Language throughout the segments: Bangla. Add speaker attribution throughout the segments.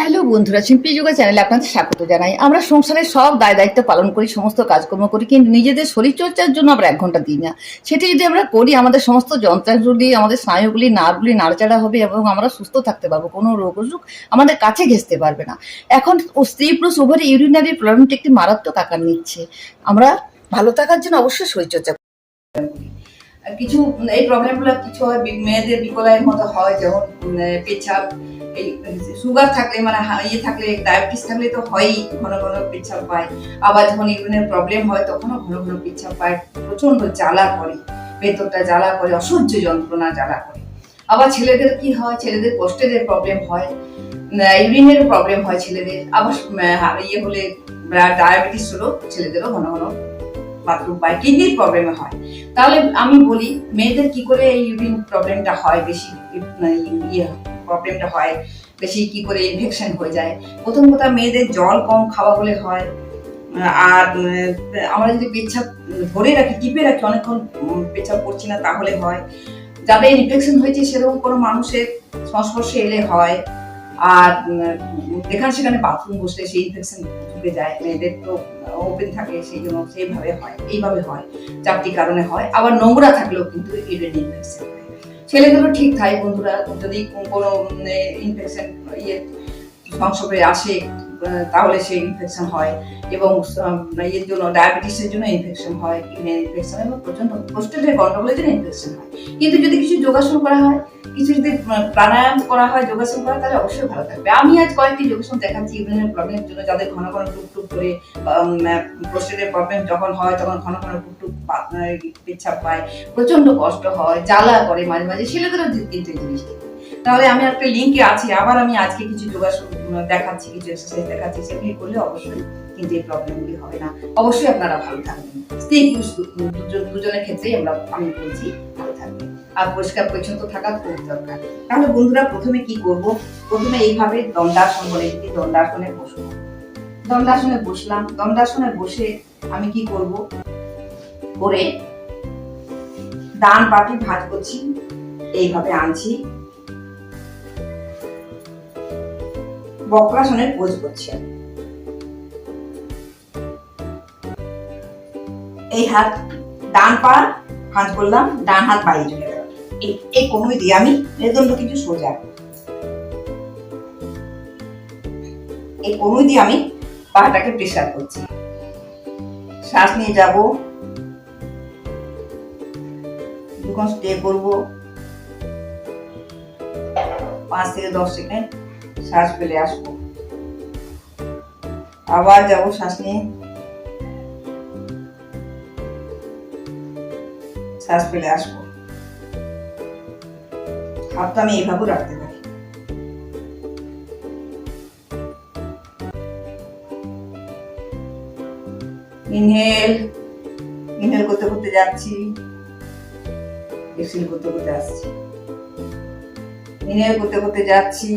Speaker 1: হ্যালো বন্ধুরা, শিল্পী যোগা চ্যানেলে আপনাদের স্বাগত জানাই। আমরা সংসারের সব দায় দায়িত্ব পালন করি, সমস্ত কাজকর্ম করি, কিন্তু নিজেদের শরীরচর্চার জন্য আমরা এক ঘণ্টা দিই না। সেটি যদি আমরা করি, আমাদের সমস্ত যন্ত্রাংশগুলি, আমাদের স্নায়ুগুলি, নার্ভগুলি নাড়াচাড়া হবে এবং আমরা সুস্থ থাকতে পারব, কোনো রোগ অসুখ আমাদের কাছে ঘেঁচতে পারবে না। এখন স্ত্রী পুরুষ উভয়ের ইউরিনারি প্রবলেমটি একটি মারাত্মক আকার নিচ্ছে। আমরা ভালো থাকার জন্য অবশ্যই শরীরচর্চা করি। কিছু, এই প্রবলেমগুলো কিছু হয়, মেয়েদের বিকলায়ের মতো হয়, যেমন পেচ্ছাপ এই সুগার থাকলে মানে ইয়ে থাকলে ডায়াবেটিস থাকলে তো হয়ই, ঘন ঘন পেচ্ছাপ পায়। আবার যখন ইউরিনের প্রবলেম হয়, তখনও ঘন ঘন পেচ্ছাপ পায়। প্রচণ্ড জ্বালা করে, ভেতরটা জ্বালা করে, অসহ্য যন্ত্রণা জ্বালা করে। আবার ছেলেদের কি হয়? ছেলেদের কোষ্ঠেদের প্রবলেম হয় ইউরিনের প্রবলেম হয় ছেলেদের। আবার ইয়ে হলে ডায়াবেটিস হলো ছেলেদেরও ঘন ঘন বাথরুম পায় কিডনির প্রবলেম হয়। তাহলে আমি বলি, মেয়েদের কি করে এই ইউরিন প্রবলেমটা হয় বেশি? মানে ইয়ে প্রবলেমটা হয়, বেশি কি করে ইনফেকশন হয়ে যায়। প্রথম কথা মেয়েদের জল কম খাওয়া হলে হয়। আর আমরা যদি পেচ্ছাপ ধরে রাখি, টিপে রাখি, অনেকক্ষণ পেচ্ছাপ করছি না, তাহলে হয়। যাদের ইনফেকশন হয়েছে, সেরকম কোনো মানুষের সংস্পর্শে এলে হয়। আর যেখানে সেখানে বাথরুম বসলে সেই ইনফেকশন ঢুকে যায়। মেয়েদের তো ওপেন থাকে, সেই জন্য সেইভাবে হয়, এইভাবে হয়। চারটি কারণে হয়। আবার নোংরা থাকলেও কিন্তু ইউরিন ইনফেকশন হয়। ছেলেদেরও ঠিক থাকে বন্ধুরা যদি কোনো ইনফেকশন ইয়ে সংস্রবে আসে তাহলে সে ইনফেকশন হয় এবং ইয়ের জন্য ডায়াবেটিসের জন্য ইনফেকশন হয় ইউরিন ইনফেকশন এবং প্রচণ্ড প্রস্টেটের গন্ডগোলের জন্য ইনফেকশন হয়। কিন্তু যদি কিছু যোগাসন করা হয়, কিছু যদি প্রাণায়াম করা হয়, যোগাসন করা তাহলে অবশ্যই ভালো থাকবে। আমি আজ কয়েকটি যোগাসন দেখাচ্ছি ইউরিনের প্রবলেমের জন্য যাদের ঘন ঘন টুক টুক করে প্রস্টেটের প্রবলেম যখন হয়, তখন ঘন ঘন টুক টুক পেচ্ছাপ পায় প্রচণ্ড কষ্ট হয়, জ্বালা করে মাঝে মাঝে ছেলেদেরও এই জিনিসটি তাহলে আমি একটা লিঙ্কে আছি। আবার আমি আজকে কিছু যোগাসন দেখাচ্ছি, কিছু এক্সারসাইজ দেখাচ্ছি, সেগুলি করলে অবশ্যই কিন্তু এই প্রবলেমগুলি হবে না। অবশ্যই আপনারা ভালো থাকবেন। পুরুষ দুজনের ক্ষেত্রেই আমরা, আমি বলছি ভালো থাকবেন। আর পরিষ্কার পরিচ্ছন্ন থাকা খুব দরকার। তাহলে বন্ধুরা, প্রথমে কি করব? প্রথমে এইভাবে দণ্ডাসন বলে একটি দণ্ডাসনে বসবো। দণ্ডাসনে বসলাম। দণ্ডাসনে বসে আমি কি করব? করে ডান পাটি ভাঁজ করছি। এইভাবে আনছি। বক্রাসনের পোজ করছি। এই হাত, ডান পা ভাঁজ করলাম ডান হাত বাইরে চলে গেল। এই কোনোই দিয়ে আমি মেরুদণ্ড কিছু সোজা। এই কোনোই দিয়ে আমি পাটাকে প্রেসার করছি। শ্বাস নিয়ে যাব। যখন স্টে করব। পাঁচ থেকে দশ সেকেন্ড। শ্বাস ফেলে আসব। আবার যাব শ্বাস নিয়ে। শ্বাস ফেলে আসব। হাতটা আমি এইভাবে রাখতে পারি। ইনহেল ইনহেল করতে করতে যাচ্ছি। এক্সেল করতে করতে আসছি। ইনহেল করতে করতে যাচ্ছি।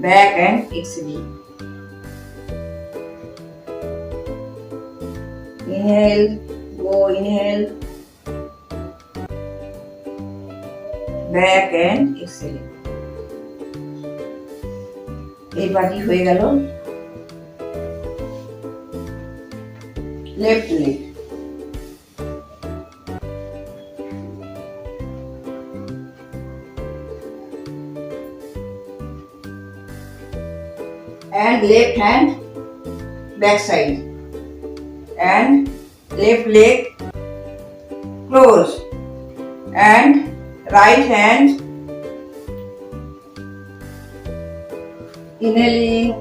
Speaker 1: back and exhale. Inhale, go inhale, back and exhale. এই বাটি হয়ে গেল left leg left hand back side. And left leg close and right hand inhaling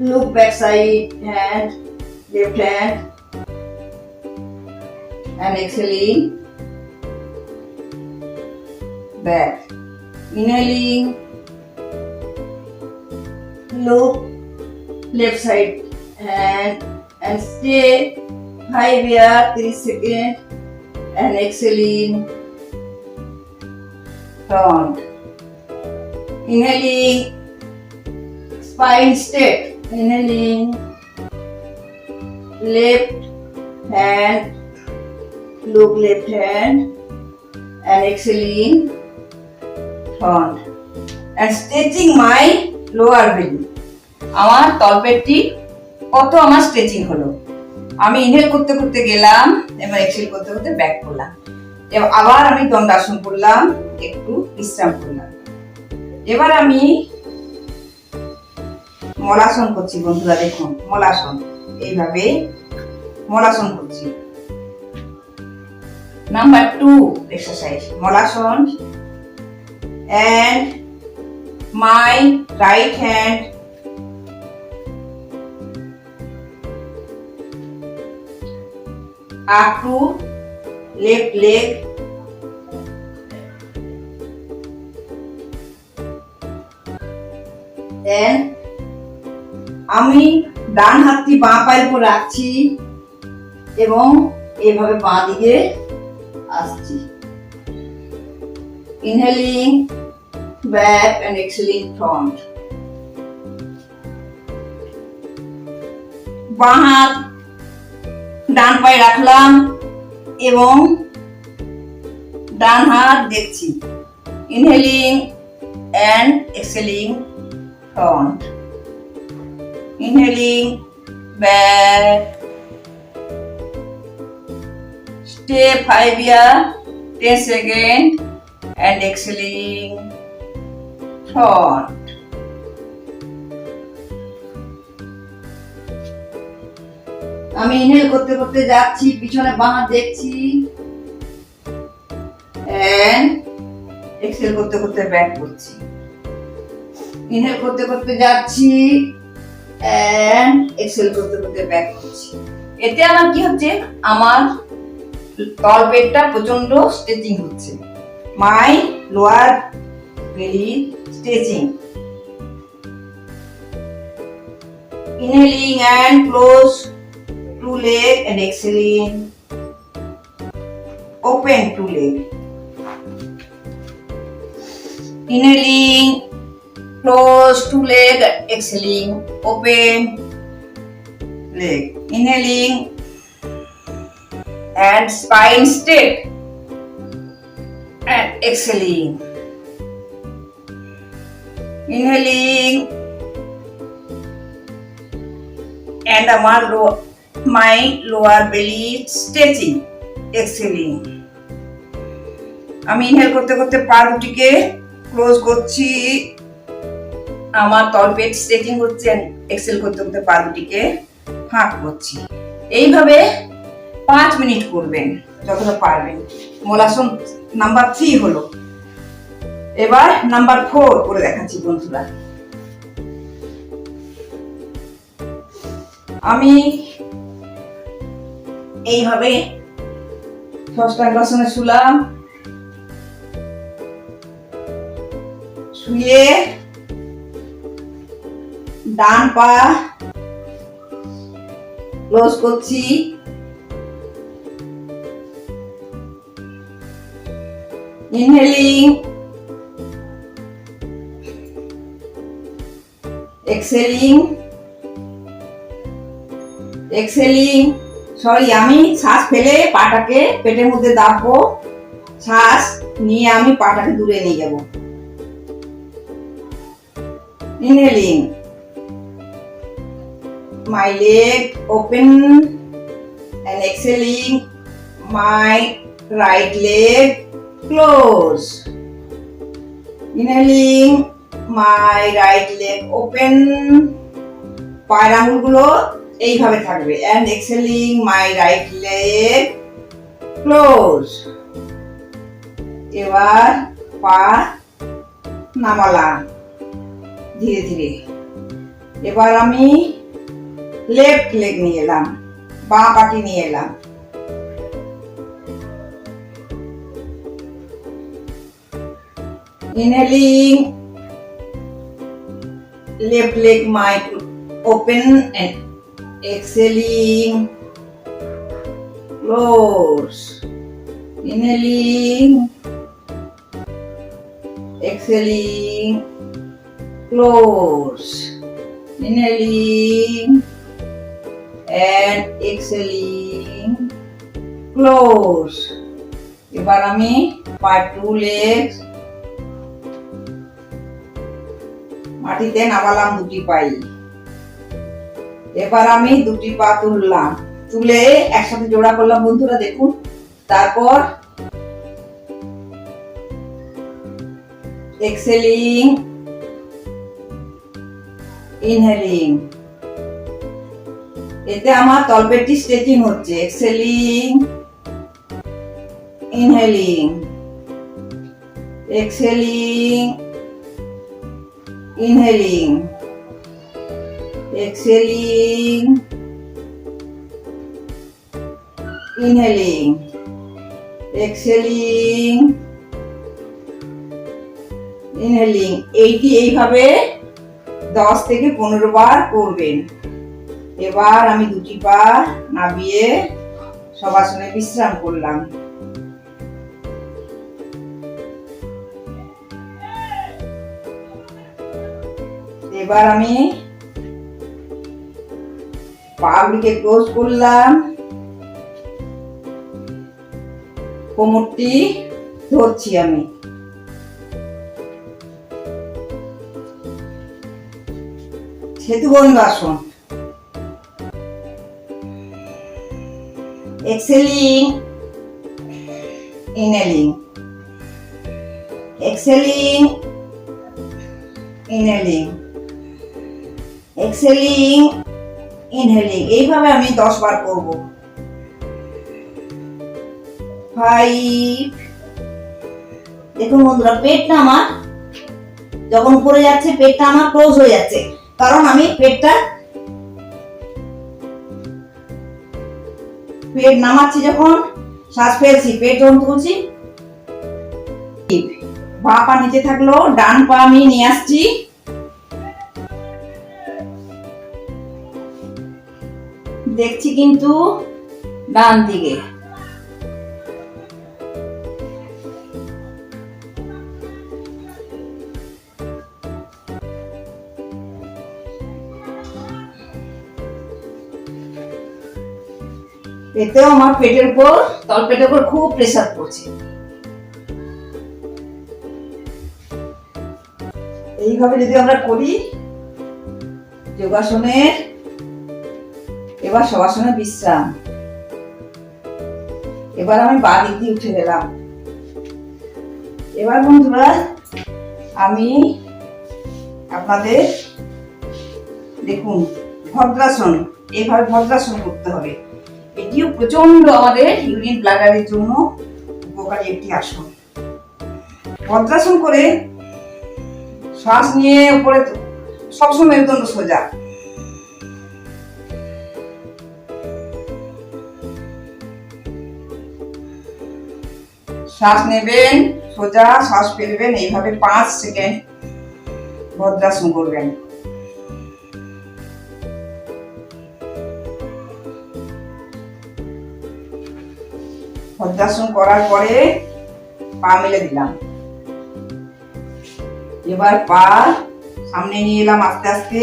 Speaker 1: look back side hand left hand. And exhaling back. Inhaling look left side and and stay five here three second and exhaling front inhaling. Spine straight. Inhaling. Left hand. Look left hand.
Speaker 2: And exhaling front and stretching my lower belly আমার তলপেটটি কত আমার স্ট্রেচিং হলো। আমি ইনহেল করতে করতে গেলাম, এবার এক্সেল করতে করতে ব্যাক করলাম। এবার আবার আমি দণ্ডাসন করলাম, একটু বিশ্রাম করলাম। এবার আমি মলাসন করছি বন্ধুরা, দেখুন, মলাসন। এইভাবে মলাসন করছি। Number two exercise malasana. And my right hand to left leg আমি ডান হাতটি বাঁ পায়ের উপর রাখছি এবং এভাবে বাঁ দিকে আসছি inhaling back and exhaling front. বাঁ হাত ডান পায়ে রাখলাম এবং ডান হাত দেখছি। Inhaling and exhaling front. Inhaling, back. Stay five year, ten second and exhaling front. আমি ইনহেল করতে করতে যাচ্ছি, পিছনে বাঁ দেখছি। এক্সেল করতে করতে ব্যাক করছি। ইনহেল করতে করতে যাচ্ছি, and এক্সেল করতে করতে ব্যাক করছি। এতে আমার কি হচ্ছে? আমার তলপেটটা প্রচণ্ড স্ট্রেচিং হচ্ছে। My lower belly stretching. Inhaling and close Two leg and exhale in. Open two leg. Inhaling. Close two leg and exhaling. Open leg. Inhaling. And spine stick And exhaling. Inhaling. And the one row my lower belly stretching. Exhaling. আমি ইনহেল করতে করতে পা দুটিকে ক্লোজ করছি। আমার তলপেট স্ট্রেচিং হচ্ছে। এক্সেল করতে করতে পা দুটিকে ফাঁক করছি। এইভাবে পাঁচ মিনিট করবেন, যতটা পারবেন। মোলাসন নাম্বার থ্রি হলো। এবার নাম্বার ফোর করে দেখাচ্ছি বন্ধুরা। আমি এইভাবে ষষ্ঠাঙ্গাসনে শুলাম। শুয়ে ডান পা ক্লোজ করছি। ইনহেলিং। এক্সেলিং exhaling সরি আমি শ্বাস ফেলে পাটাকে পেটের মধ্যে দাববো শ্বাস নিয়ে আমি পাটাকে দূরে নিয়ে যাব inhaling my leg open and exhaling my right leg close. Inhaling, my right leg open. পায়ের আঙুলগুলো এইভাবে থাকবে and exhaling my right leg close. এবার পা নামালাম ধীরে ধীরে এবার আমি লেফট লেগ নিয়ে এলাম বাঁ পাটি নিয়ে এলাম inhaling left leg might open and exhaling close inhaling exhaling close inhaling and exhaling close এবার আমি পায়ে টু লেগস মাটিতে নামালাম দুটি পাই এবার আমি দুটি পা তুললাম। তুলে একসাথে জোড়া করলাম। বন্ধুরা, দেখুন। তারপর এক্সেলিং ইনহেলিং এতে আমার তলপেটটি স্ট্রেচিং হচ্ছে। Exhaling inhaling exhaling inhaling exhaling inhaling exhaling inhaling এইটি এইভাবে দশ থেকে পনেরো বার করবেন। এবার আমি দুটি পা নাবিয়ে সবাসনে বিশ্রাম করলাম। এবার আমি পাগুলিকে ক্লোজ করলাম। কোমরটি ধরছি আমি। সেতুবন্ধ আসুন। Exhaling inhaling exhaling inhaling exhaling inhaling এইভাবে আমি দশ বার করব। ফাইভ দেখুন বন্ধুরা পেটটা আমার যখন যাচ্ছে, পেটটা আমার ক্লোজ হয়ে যাচ্ছে। কারণ আমি পেটটা পেট নামাচ্ছি যখন, শ্বাস ফেলছি, পেট যখন তুলছি। বা পা নিচে থাকল, ডান পা আমি নিয়ে আসছি। দেখছি কিন্তু ডান দিকে। এতেও আমার পেটের উপর তলপেটের উপর খুব প্রেসার পড়ছে। এইভাবে যদি আমরা করি, যোগাসনের এবার সবাসনে বিশ্রাম। এবার আমি বা দিক দিয়ে উঠে গেলাম। এবার বন্ধুরা, আমি আপনাদের দেখুন, ভদ্রাসন এইভাবে ভদ্রাসন করতে হবে। এটিও প্রচণ্ড আমাদের ইউরিন ব্লাডারের জন্য উপকারী একটি আসন। ভদ্রাসন করে শ্বাস নিয়ে উপরে সবসময় মেরুদণ্ড সোজা। শ্বাস নেবেন, সোজা শ্বাস ফেলবেন, এইভাবে পাঁচ সেকেন্ড ভদ্রাসন করবেন। ভদ্রাসন করার পরে পা মেলে দিলাম। এবার পা সামনে নিয়ে এলাম আস্তে আস্তে।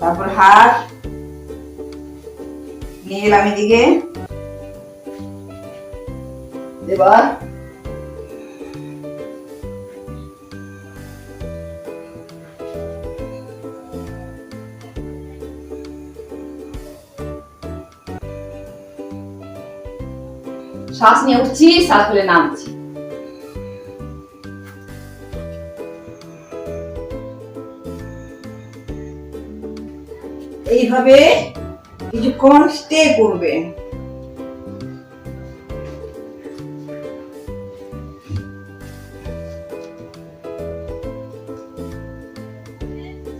Speaker 2: তারপর হাত নিয়ে এলাম এদিকে। এবার শ্বাস নিয়ে উঠছি শ্বাস ফেলে নামছি। এইভাবে কিছুক্ষণ স্টে করবেন।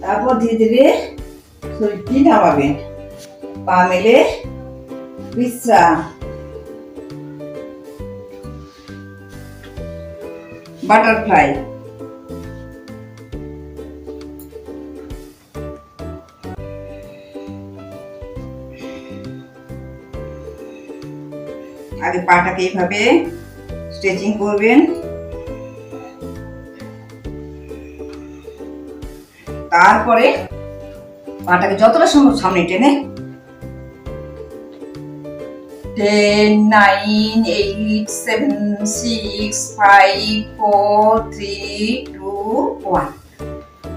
Speaker 2: তারপর ধীরে ধীরে শরীরটি নামাবেন পা মেলে বিশ্রাম। বাটারফ্লাই। আগে পাটাকে এইভাবে স্ট্রেচিং করবেন। তারপরে পাটাকে যতটা সম্ভব সামনে টেনে। Ten nine eight seven six five four three two one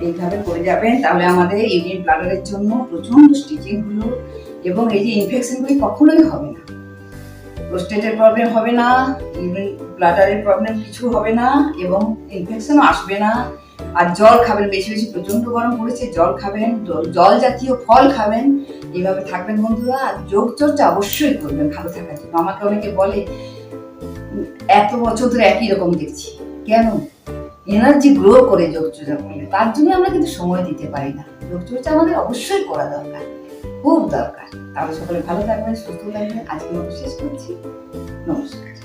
Speaker 2: এইভাবে করে যাবেন, তাহলে আমাদের ইউরিন ব্লাডারের জন্য প্রচণ্ড স্টিচিং হলো এবং এই যে ইনফেকশনগুলি কখনোই হবে না। প্রোস্টেটের প্রবলেম হবে না, ইউরিন ব্লাডারের প্রবলেম কিছু হবে না এবং ইনফেকশনও আসবে না। আর জল খাবেন বেশি বেশি প্রচণ্ড গরম পড়েছে, জল খাবেন, জল জাতীয় ফল খাবেন, এইভাবে থাকবেন বন্ধুরা। আর যোগ চর্চা অবশ্যই করবেন, ভালো থাকার জন্য। আমাকে অনেকে বলে, এত বছর ধরে একই রকম দেখছি। কেন? এনার্জি গ্রো করে যোগ চর্চা করলে। তার জন্য আমরা কিন্তু সময় দিতে পারি না। যোগ চর্চা আমাদের অবশ্যই করা দরকার, খুব দরকার। তাহলে সকলে ভালো থাকবেন, সুস্থ থাকবেন। আজকে শেষ করছি। নমস্কার।